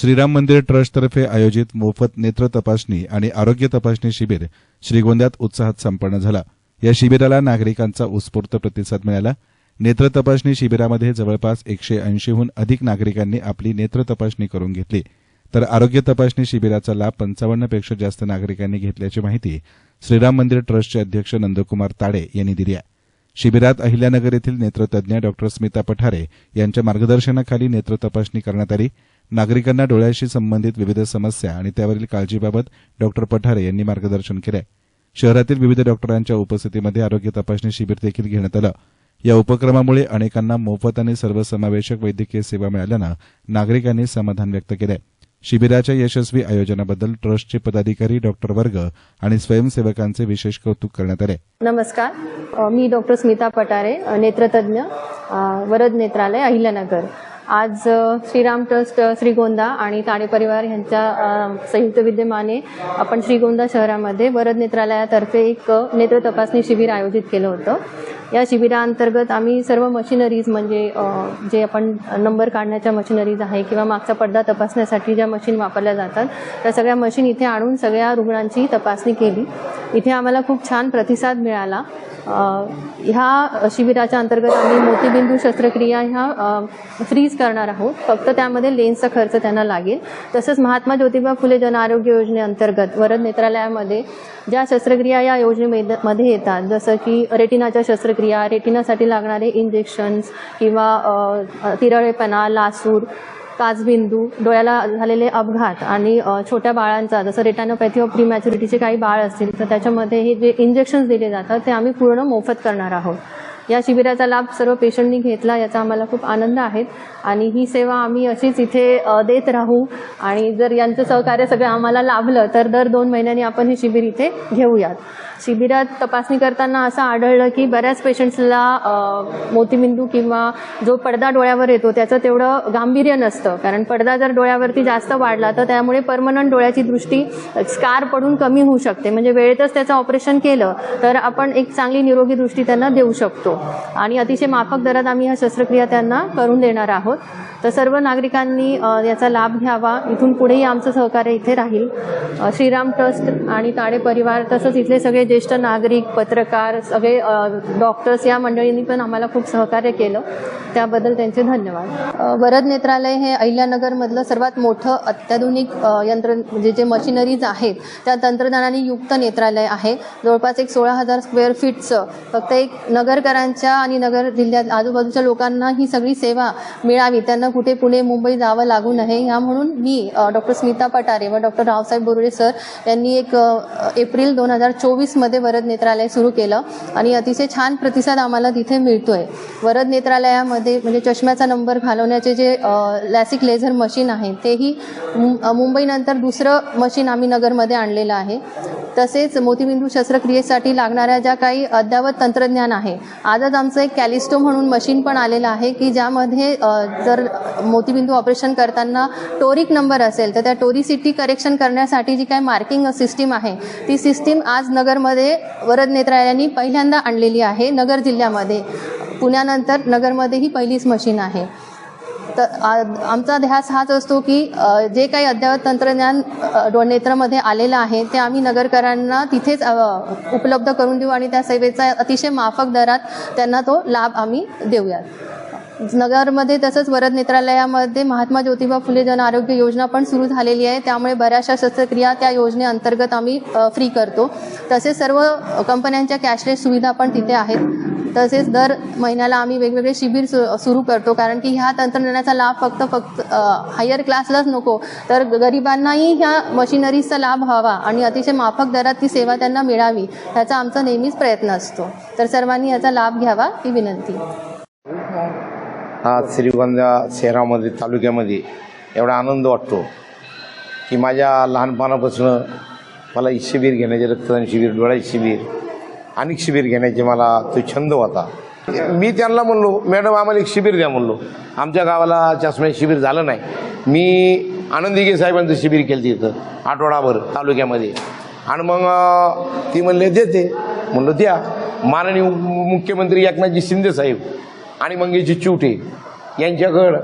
श्रीराम मंदिर ट्रस्टतर्फे आयोजित मोफत नेत्र तपासणी आणि आरोग्य तपासणी शिबिर श्रीगोंद्यात उत्साहात संपन्न झाला. या शिबिराला नागरिकांचा उत्स्फूर्त प्रतिसाद मिळाला. नेत्र तपासणी शिबिरामध्ये जवळपास एकशे ऐंशीहून अधिक नागरिकांनी आपली नेत्र तपासणी करून घेतली. तर आरोग्य तपासणी शिबिराचा लाभ पंचावन्नपेक्षा जास्त नागरिकांनी घेतल्याची माहिती श्रीराम मंदिर ट्रस्टचे अध्यक्ष नंदकुमार ताडे यांनी दिली आहे. शिबिरात अहिल्यानगर येथील नेत्रतज्ञ डॉक्टर स्मिता पठारे यांच्या मार्गदर्शनाखाली नेत्र तपासणी करण्यात आली. नागरिकांना डोळ्याशी संबंधित विविध समस्या आणि त्यावरील काळजीबाबत डॉक्टर पठारे यांनी मार्गदर्शन केलं. शहरातील विविध डॉक्टरांच्या उपस्थितीमध्ये आरोग्य तपासणी शिबिर देखील घेण्यात आलं. या उपक्रमामुळे अनेकांना मोफत आणि सर्वसमावेशक वैद्यकीय सेवा मिळाल्यानं नागरिकांनी समाधान व्यक्त केलंय शिबिराच्या यशस्वी आयोजनाबद्दल ट्रस्टचे पदाधिकारी डॉक्टर वर्ग आणि स्वयंसेवकांचे विशेष कौतुक करण्यात आले. नमस्कार. मी डॉक्टर स्मिता पटारे नेत्रतज्ञ वरद नेत्रालय अहिल्यानगर. आज श्रीराम ट्रस्ट श्रीगोंदा आणि ताडे परिवार यांच्या संयुक्त विद्यमाने आपण श्रीगोंदा शहरामध्ये वरद नेत्रालयातर्फे एक नेत्र तपासणी शिबिर आयोजित केलं होतं. या शिबिराअंतर्गत आम्ही सर्व मशिनरीज म्हणजे जे आपण नंबर काढण्याच्या मशिनरीज आहे किंवा मागचा पडदा तपासण्यासाठी ज्या मशीन वापरल्या जातात त्या सगळ्या मशीन इथे आणून सगळ्या रुग्णांची तपासणी केली. इथे आम्हाला खूप छान प्रतिसाद मिळाला. ह्या शिबिराच्या अंतर्गत आम्ही मोतीबिंदू शस्त्रक्रिया ह्या फ्रीज करणार आहोत. फक्त त्यामध्ये लेन्सचा खर्च त्यांना लागेल. तसंच महात्मा ज्योतिबा फुले जन आरोग्य योजनेअंतर्गत वरद नेत्रालयामध्ये ज्या शस्त्रक्रिया या योजनेमध्ये येतात जसं की रेटिनाच्या शस्त्रक्रिया रेटिनासाठी लागणारे इंजेक्शन्स किंवा तिरळेपणा लासूर काचबिंदू डोळ्याला झालेले अपघात आणि छोट्या बाळांचा जसं रेटानोपॅथी ऑफ प्रीमॅच्युरिटीचे काही बाळ असतील तर त्याच्यामध्ये हे जे इंजेक्शन्स दिले जातात ते आम्ही पूर्ण मोफत करणार आहोत. या शिबिराचा लाभ सर्व पेशंटनी घेतला याचा आम्हाला खूप आनंद आहे आणि ही सेवा आम्ही अशीच इथे देत राहू. आणि जर यांचं सहकार्य सगळं आम्हाला लाभलं तर दर दोन महिन्यांनी आपण हे शिबिर इथे घेऊयात. शिबिरात तपासणी करताना असं आढळलं की बऱ्याच पेशंट्सला मोतीबिंदू किंवा जो पडदा डोळ्यावर येतो त्याचं तेवढं गांभीर्य नसतं. कारण पडदा जर डोळ्यावरती जास्त वाढला तर त्यामुळे परमनंट डोळ्याची दृष्टी स्कार पडून कमी होऊ शकते. म्हणजे वेळेतच त्याचं ऑपरेशन केलं तर आपण एक चांगली निरोगी दृष्टी त्यांना देऊ शकतो. आणि अतिशय माफक दरात आम्ही ह्या शस्त्रक्रिया त्यांना करून देणार आहोत. तर सर्व नागरिकांनी याचा लाभ घ्यावा. इथून पुढेही आमचं सहकार्य इथे राहील. श्रीराम ट्रस्ट आणि ताडे परिवार तसंच इथले सगळे ज्येष्ठ नागरिक पत्रकार सगळे डॉक्टर्स या मंडळींनी पण आम्हाला खूप सहकार्य केलं. त्याबद्दल त्यांचे धन्यवाद. वरद नेत्रालय हे अहिल्यानगरमधलं सर्वात मोठं अत्याधुनिक यंत्र म्हणजे जे मशिनरीज आहेत त्या तंत्रज्ञानाने युक्त नेत्रालय आहे. जवळपास एक सोळा हजार स्क्वेअर फीटचं फक्त एक नगरकरां नगरकरांच्या आणि नगर जिल्ह्यात आजूबाजूच्या लोकांना ही सगळी सेवा मिळावी. त्यांना कुठे पुणे मुंबई जावं लागू नये. ह्या म्हणून मी डॉक्टर स्मिता पटारे व डॉक्टर रावसाहेब बोरुडे सर यांनी एक एप्रिल दोन हजार चोवीसमध्ये वरद नेत्रालय सुरू केलं आणि अतिशय छान प्रतिसाद आम्हाला तिथे मिळतोय. वरद नेत्रालयामध्ये म्हणजे चष्म्याचा नंबर घालवण्याचे जे लॅसिक लेझर मशीन आहे तेही मुं- मुंबईनंतर दुसरं मशीन आम्ही नगरमध्ये आणलेलं आहे. तसेच मोतीबिंदू शस्त्रक्रियेसाठी लागणाऱ्या ज्या काही अद्ययावत तंत्रज्ञान आहे आजच आमचं एक कॅलिस्टो म्हणून मशीन पण आलेलं आहे की ज्यामध्ये जर मोतीबिंदू ऑपरेशन करताना टोरिक नंबर असेल तर त्या टोरिसिटी करेक्शन करण्यासाठी जी काही मार्किंग सिस्टीम आहे ती सिस्टीम आज नगरमध्ये वरद नेत्रालयांनी पहिल्यांदा आणलेली आहे नगर जिल्ह्यामध्ये. पुण्यानंतर नगरमध्ये ही पहिलीच मशीन आहे. तर आ- आमचा ध्यास हाच असतो की जे काही अद्ययावत तंत्रज्ञान अ, डो नेत्रामध्ये आलेलं आहे ते आम्ही नगरकरांना तिथेच उपलब्ध करून देऊ आणि त्या सेवेचा अतिशय माफक दरात त्यांना तो लाभ आम्ही देऊयात. नगरमध्ये तसंच वरद नेत्रालयामध्ये महात्मा ज्योतिबा फुले जन आरोग्य योजना पण सुरू झालेली आहे. त्यामुळे बऱ्याचशा शस्त्रक्रिया त्या योजनेअंतर्गत आम्ही फ्री करतो. तसेच सर्व कंपन्यांच्या कॅशलेस सुविधा पण तिथे आहेत. तसेच दर महिन्याला आम्ही वेगवेगळे शिबिर सु सुरू करतो. कारण की ह्या तंत्रज्ञानाचा लाभ फक्त फक्त हायर क्लासलाच नको. तर गरिबांनाही ह्या मशिनरीजचा लाभ व्हावा आणि अतिशय माफक दरात ती सेवा त्यांना मिळावी ह्याचा आमचा नेहमीच प्रयत्न असतो. तर सर्वांनी याचा लाभ घ्यावा ही विनंती. आज श्रीगोंदा शहरामध्ये तालुक्यामध्ये एवढा आनंद वाटतो की माझ्या लहानपणापासून मला ही शिबिर घेण्याचे रक्तदान शिबिर डोळा शिबिर अनेक शिबिर घेण्याचे मला तो छंद होता. मी त्यांना म्हणलो मॅडम आम्हाला एक शिबिर द्या म्हणलो. आमच्या गावाला चष्म्या शिबिर झालं नाही. मी आनंदीगे साहेबांचं शिबिर केलं तिथं आठवडाभर तालुक्यामध्ये. आणि मग ती म्हणले देते म्हणलं द्या. माननीय मु- मुख्यमंत्री एकनाथजी शिंदे साहेब आणि मंगेशजी चिवटे यांच्याकडं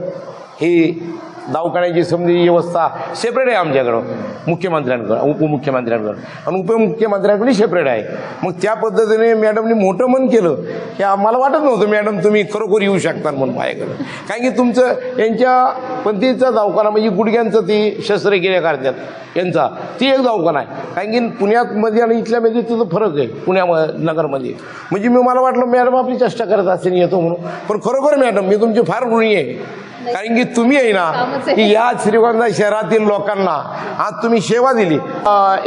हे दवाखान्याची समजी व्यवस्था सेपरेट आहे आमच्याकडं. मुख्यमंत्र्यांकडं उपमुख्यमंत्र्यांकडं. आणि उपमुख्यमंत्र्यांकडे सेपरेट आहे. मग त्या पद्धतीने मॅडमनी मोठं मन केलं की आम्हाला वाटत नव्हतं मॅडम तुम्ही खरोखर येऊ शकता म्हणून माझ्याकडं कारण की तुमचं यांच्या पद्धतीचा दवाखाना म्हणजे गुडघ्यांचं ती शस्त्रक्रिया करतात यांचा. ती एक दवाखाना आहे. कारण की पुण्यामध्ये आणि इथल्यामध्ये म्हणजे तिथं फरक आहे पुण्यामध्ये नगरमध्ये. म्हणजे मी मला वाटलं मॅडम आपली चेष्टा करत असेल येतो म्हणून. पण खरोखर मॅडम मी तुमची फार ऋणी आहे. कारण की तुम्ही आहे ना. की या श्रीगोंदा शहरातील लोकांना आज तुम्ही सेवा दिली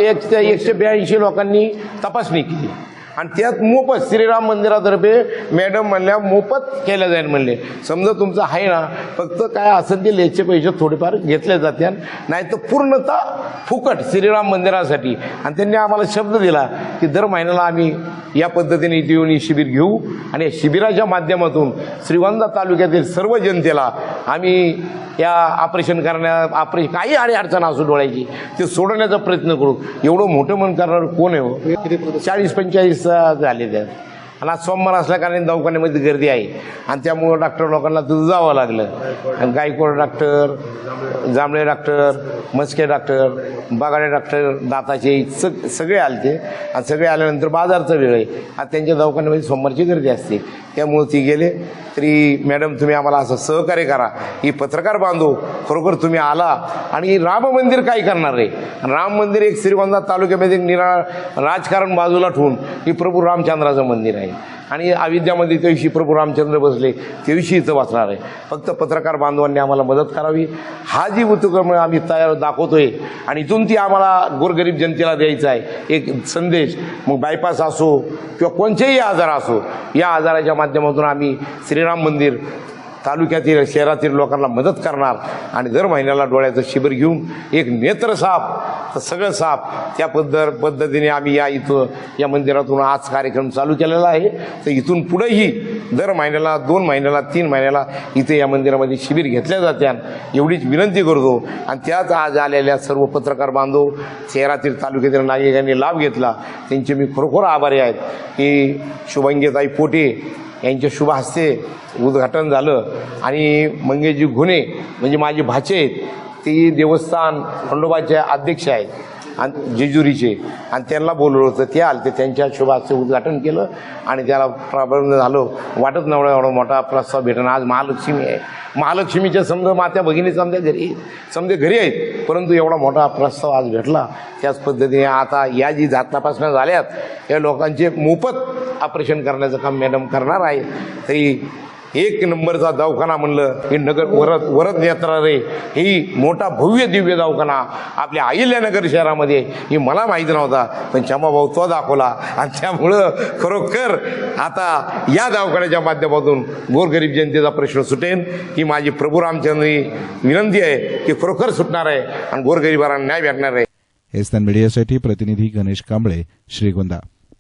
एक एकशे ब्याऐंशी लोकांनी तपासणी केली आणि त्यात मोफत श्रीराम मंदिरातर्फे मॅडम म्हणल्या मोफत केल्या जाईल म्हणले. समजा तुमचं आहे ना फक्त काय असेल ते लेचे पैसे थोडेफार घेतले जाते नाही तर पूर्णतः फुकट श्रीराम मंदिरासाठी. आणि त्यांनी आम्हाला शब्द दिला की दर महिन्याला आम्ही या पद्धतीने इथे येऊन शिबिर घेऊ. आणि या शिबिराच्या माध्यमातून श्रीवंदा तालुक्यातील सर्व जनतेला आम्ही या ऑपरेशन करण्या ऑपरेशन काही आणि अडचण असू डोळ्याची ते सोडवण्याचा प्रयत्न करू. एवढं मोठं मन करणार कोण आहे हो? चाळीस पंचेचाळीस अं, झाले त्यात आणि आज सोमवार असल्याकारणाने दवाखान्यामध्ये गर्दी आहे. आणि त्यामुळं डॉक्टर लोकांना तिथं जावं लागलं. आणि Gaikwad doctor Jambhale doctor Maske doctor Bagade doctor दाताचे सग सगळे आले ते आणि सगळे आल्यानंतर बाजारचा वेळ आहे. आणि त्यांच्या दवाखान्यामध्ये सोमवारची गर्दी असते. त्यामुळं ती गेले. तरी मॅडम तुम्ही आम्हाला असं सहकार्य करा. ही पत्रकार बांधव खरोखर तुम्ही आला. आणि राम मंदिर काय करणार आहे राम मंदिर एक श्रीगोंदा तालुक्यामध्ये एक निरा राजकारण बाजूला ठेवून हे प्रभू रामचंद्राचं मंदिर आहे. आणि अयोध्यामध्ये त्याविषयी प्रभू रामचंद्र बसले त्याविषयी इथं वाचणार आहे. फक्त पत्रकार बांधवांनी आम्हाला मदत करावी. हा जी उपक्रम आम्ही तयार दाखवतोय आणि इथून ती आम्हाला गोरगरीब जनतेला द्यायचा आहे. एक संदेश मग बायपास असो किंवा कोणतेही आजार असो या आजाराच्या माध्यमातून आम्ही श्रीराम मंदिर तालुक्यातील शहरातील लोकांना मदत करणार आणि दर महिन्याला डोळ्याचं शिबिर घेऊन एक नेत्र साफ तर सगळं साफ. त्या पद्धत पद्धतीने आम्ही या इथं या मंदिरातून आज कार्यक्रम चालू केलेला आहे. तर इथून पुढेही दर महिन्याला दोन महिन्याला तीन महिन्याला इथे या मंदिरामध्ये शिबिर घेतल्या जात्या. एवढीच विनंती करतो. आणि त्याच आज आलेल्या सर्व पत्रकार बांधव शहरातील तालुक्यातील नागरिकांनी लाभ घेतला. त्यांचे मी खरोखर आभारी आहेत. की शुभंगीताई पोटे यांच्या शुभ हस्ते उद्घाटन झालं. आणि मंगेशजी घुणे म्हणजे माझे भाचे आहेत ते देवस्थान खंडोबाचे अध्यक्ष आहेत आणि जेजुरीचे. आणि त्यांना बोलवलं होतं ते आले ते त्यांच्या शुभाचं उद्घाटन केलं आणि त्याला प्रारंभ झालं. वाटत नव्हतं एवढा मोठा प्रस्ताव भेटणं. आज महालक्ष्मी आहे. महालक्ष्मीच्या समजा मात्या भगिनी समजा घरी समजे समजा घरी आहेत परंतु एवढा मोठा प्रस्ताव आज भेटला. त्याच पद्धतीने आता या जी जात तपासण्या झाल्यात या लोकांचे मोफत ऑपरेशन करण्याचं काम मॅडम करणार आहे. तरी एक नंबरचा दवाखाना म्हणलं हे नगर वरद वरद यात्रा रे ही मोठा भव्य दिव्य दवाखाना. आपल्या अहिल्यानगर शहरामध्ये ही मला माहीत नव्हता पण क्षमाभाऊ तो दाखवला. आणि त्यामुळं खरोखर आता या दवाखान्याच्या माध्यमातून गोरगरीब जनतेचा प्रश्न सुटेन ही माझी प्रभू रामचंद्री विनंती आहे की खरोखर सुटणार आहे आणि गोरगरिबांना न्याय भेटणार आहे. एस्तान मीडियासाठी प्रतिनिधी गणेश कांबळे श्रीगोंदा.